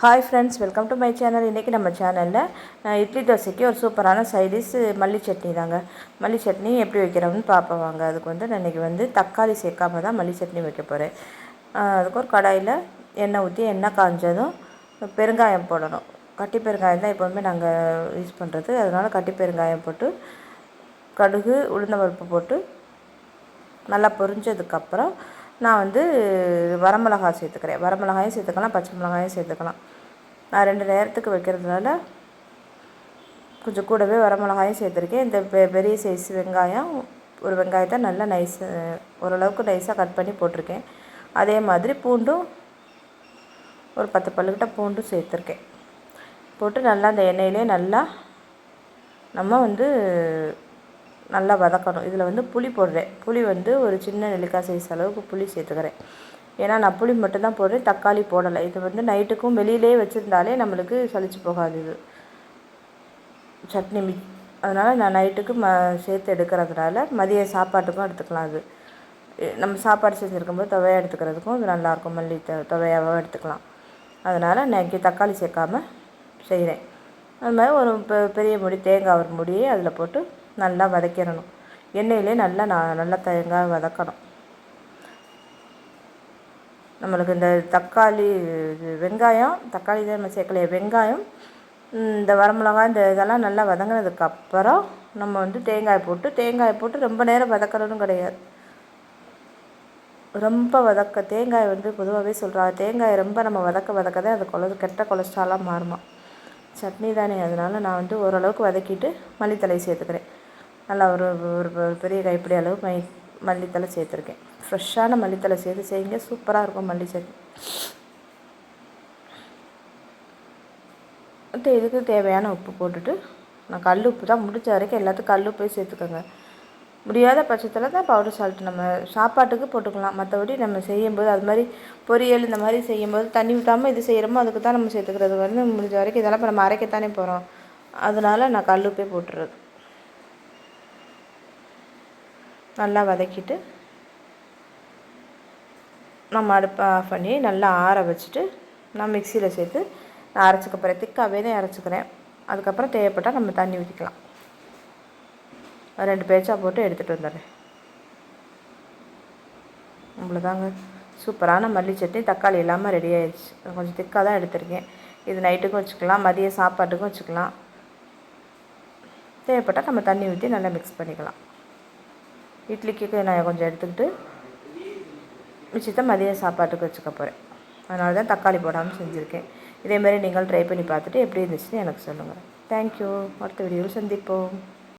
Hi friends welcome to my channel இன்றைக்கி நம்ம சேனலில் இட்லி தோசைக்கு ஒரு சூப்பரான சைடிஷ் மல்லி சட்னி தாங்க. மல்லி சட்னி எப்படி வைக்கிறோம்னு பார்ப்போம் வாங்க. அதுக்கு வந்து நான் இன்றைக்கி வந்து தக்காளி சேர்க்காம தான் மல்லி சட்னி வைக்க போகிறேன் அதுக்கு ஒரு கடாயில் எண்ணெய் ஊற்றி எண்ணெய் காஞ்சதும் பெருங்காயம் போடணும். கட்டி பெருங்காயம் தான் எப்போவுமே நாங்கள் யூஸ் பண்ணுறது அதனால் கட்டி பெருங்காயம் போட்டு கடுகு உளுந்த பருப்பு போட்டு நல்லா பொரிஞ்சதுக்கப்புறம் நான் வந்து வரமிளகாய் சேர்த்துக்கிறேன். வரமிளகாயும் சேர்த்துக்கலாம் பச்சை மிளகாயும் சேர்த்துக்கலாம். நான் ரெண்டு நேரத்துக்கு வைக்கிறதுனால கொஞ்சம் கூடவே வரமிளகாயும் சேர்த்துருக்கேன். இந்த பெ பெரிய சைஸ் வெங்காயம் ஒரு வெங்காயத்தை நல்லா நைஸ் ஓரளவுக்கு நைஸாக கட் பண்ணி போட்டிருக்கேன். அதே மாதிரி பூண்டும் ஒரு பத்து பல்லுக்கிட்ட பூண்டும் சேர்த்துருக்கேன். போட்டு நல்லா அந்த எண்ணெயிலே நல்லா நம்ம வந்து நல்லா வதக்கணும். இதில் வந்து புளி போடுறேன். புளி வந்து ஒரு சின்ன நெல்லிக்காய் சைஸ் அளவுக்கு புளி சேர்த்துக்கிறேன். ஏன்னா நான் புளி மட்டும்தான் போடுறேன். தக்காளி போடலை. இது வந்து நைட்டுக்கும் வெளியிலே வச்சுருந்தாலே நம்மளுக்கு சளிச்சு போகாது இது. சட்னி மி அதனால் நான் நைட்டுக்கு ம சேர்த்து எடுக்கிறதுனால மதிய சாப்பாட்டுக்கும் எடுத்துக்கலாம் அது நம்ம சாப்பாடு செஞ்சுருக்கும்போது துவையாக எடுத்துக்கிறதுக்கும் இது நல்லாயிருக்கும் மல்லி த துவையாகவும் எடுத்துக்கலாம். அதனால் நான் இங்கே தக்காளி சேர்க்காம செய்கிறேன் அது மாதிரி ஒரு பெரிய முடி தேங்காய் ஒரு முடியை அதில் போட்டு நல்லா வதக்கிடணும். எண்ணெயிலே நல்லா நான் நல்லா தேங்காய் வதக்கணும். நம்மளுக்கு இந்த தக்காளி வெங்காயம் தக்காளி தான் நம்ம சேர்க்கலையே வெங்காயம் இந்த வரமிளகாய் இந்த இதெல்லாம் நல்லா வதங்கினதுக்கப்புறம் நம்ம வந்து தேங்காய் போட்டு தேங்காய் போட்டு ரொம்ப நேரம் வதக்கணும்னு கிடையாது. ரொம்ப வதக்க தேங்காய் வந்து பொதுவாகவே சொல்கிறாங்க தேங்காய் ரொம்ப நம்ம வதக்க வதக்க தான் அது கொல கெட்ட கொலஸ்ட்ராலாக மாறுமா. சட்னி தானே அதனால் நான் வந்து ஓரளவுக்கு வதக்கிட்டு மல்லித்தலை சேர்த்துக்கிறேன். நல்லா ஒரு ஒரு பெரிய கைப்பிடி அளவு மை மல்லித்தலை சேர்த்துருக்கேன். ஃப்ரெஷ்ஷான மல்லித்தலை சேர்த்து செய்யுங்க. சூப்பராக இருக்கும் மல்லி சட்னி இதுக்கு தேவையான உப்பு போட்டுட்டு நான் கல் உப்பு தான் முடிஞ்ச வரைக்கும் எல்லாத்துக்கும் கல் உப்பே சேர்த்துக்கோங்க. முடியாத பட்சத்தில் தான் பவுடர் சால்ட் நம்ம சாப்பாட்டுக்கு போட்டுக்கலாம். மற்றபடி நம்ம செய்யும்போது அது மாதிரி பொரியல் இந்த மாதிரி செய்யும்போது தண்ணி விட்டாமல் இது செய்கிறோமோ அதுக்கு தான் நம்ம சேர்த்துக்கிறது. வந்து முடிஞ்ச வரைக்கும் இதெல்லாம் இப்போ நம்ம அரைக்கத்தானே போகிறோம் அதனால் நான் கல் உப்பே போட்டுறது. நல்லா வதக்கிட்டு நம்ம அடுப்பை ஆஃப் பண்ணி நல்லா ஆற வச்சுட்டு நான் மிக்சியில் சேர்த்து நான் அரைச்சிக்க போகிறேன் திக்காகவே தான் அரைச்சிக்கிறேன். அதுக்கப்புறம் தேவைப்பட்டால் நம்ம தண்ணி ஊற்றிக்கலாம். ரெண்டு பேச்சாக போட்டு எடுத்துகிட்டு வந்துடுறேன். அவ்வளோதாங்க. சூப்பரான மல்லி சட்னி. தக்காளி இல்லாமல் ரெடி ஆயிடுச்சு. கொஞ்சம் திக்காக தான் எடுத்திருக்கேன். இது நைட்டுக்கும் வச்சுக்கலாம். மதிய சாப்பாட்டுக்கும் வச்சுக்கலாம். தேவைப்பட்டால் நம்ம தண்ணி ஊற்றி நல்லா மிக்ஸ் பண்ணிக்கலாம். இட்லிக்கு நான் கொஞ்சம் எடுத்துக்கிட்டு மிச்சத்தை மதிய சாப்பாட்டுக்கு வச்சுக்க போகிறேன் அதனால தான் தக்காளி போடாமல் செஞ்சுருக்கேன். இதேமாதிரி நீங்கள் ட்ரை பண்ணி பார்த்துட்டு எப்படி இருந்துச்சுன்னு எனக்கு சொல்லுங்கள் தேங்க்யூ அடுத்த வீடியோவில் சந்திப்போம்.